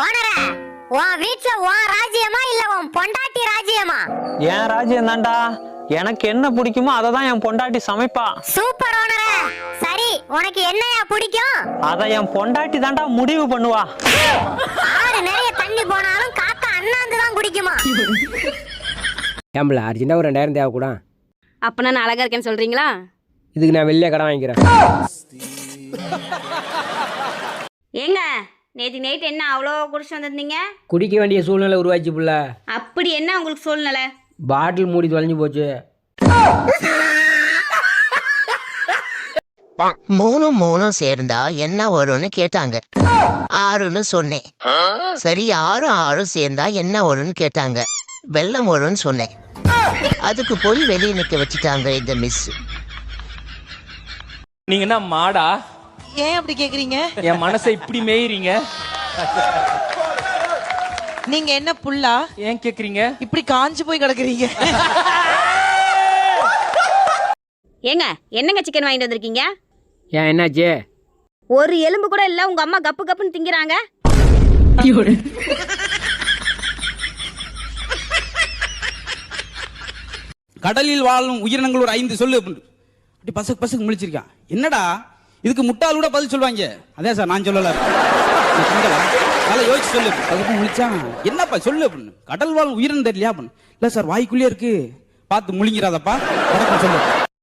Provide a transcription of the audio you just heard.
ஓனர உன் வீட்ல உன் ராஜ்யமா இல்ல உன் பொண்டாட்டி ராஜ்யமா? என் ராஜ்யம் தான்டா. எனக்கு என்ன பிடிக்குமோ அதை தான் என் பொண்டாட்டி சமைப்பா. சூப்பர் ஓனர. சரி உனக்கு என்னையா பிடிக்கும்? அதை என் பொண்டாட்டி தான்டா முடிவு பண்ணுவா. ஆறு நிறைய தண்ணி போனாலும் காக்கா அண்ணாந்து தான் குடிக்குமா? ஏம்பல அர்ஜென்ட்டாக ஒரு ரெண்டாயிரம் தேவை கூட அப்பனா நான் அழகா இருக்கேன்னு சொல்றீங்களா? இதுக்கு நான் வெளியே கடன் வாங்கிக்கிறேன். ஏங்க நேற்று நைட் என்ன அவ்வளோ குடிச்சு வந்திருந்தீங்க? குடிக்க வேண்டிய சூழ்நிலை உருவாச்சு புள்ள. அப்படி என்ன உங்களுக்கு சூழ்நிலை? பாட்டில் மூடி தொலைஞ்சு போச்சு. மூணும் மூணும் சேர்ந்தா என்ன வரும்னு கேட்டாங்க. ஆறுன்னு சொன்னேன். சரி ஆறும் ஆறும் சேர்ந்தா என்ன வரும்னு கேட்டாங்க. வெள்ளம் வரும்னு சொன்னேன். அதுக்கு போய் வெளியே நிக்க வச்சுட்டாங்க இந்த மிஸ் நீங்க என்ன மாடா? ஏன் அப்படி கேக்குறீங்க? என் மனசை இப்படி மேயிறீங்க? நீங்க என்ன புல்லா? ஏன் கேக்குறீங்க? இப்படி காஞ்சு போய் கிடக்குறீங்க. ஏங்க என்னங்க சிக்கன் வாங்கிட்டு வந்திருக்கீங்க? ஏன் என்னாச்சு? ஒரு எலும்பு கூட இல்ல உங்க அம்மா கப்பு கப்புன்னு திங்கிறாங்க. கடலில் வாழும் உயிரினங்கள் ஒரு ஐந்து சொல்லு. அப்படின்னு. அப்படி பசக்கு பசக்கு முழிச்சிருக்கான். என்னடா? இதுக்கு முட்டாள் கூட பதில் சொல்லுவாங்க. அதே சார் நான் சொல்லல. நல்லா யோசிச்சு சொல்லு. அதுக்கு முழிச்சான் என்னப்பா சொல்லு அப்படின்னு. கடல் வாழ் உயிரின் தெரியலையா அப்படின்னு. இல்ல சார் வாய்க்குள்ளே இருக்கு. பார்த்து முழுங்கிறாதப்பா வணக்கம் சொல்லு.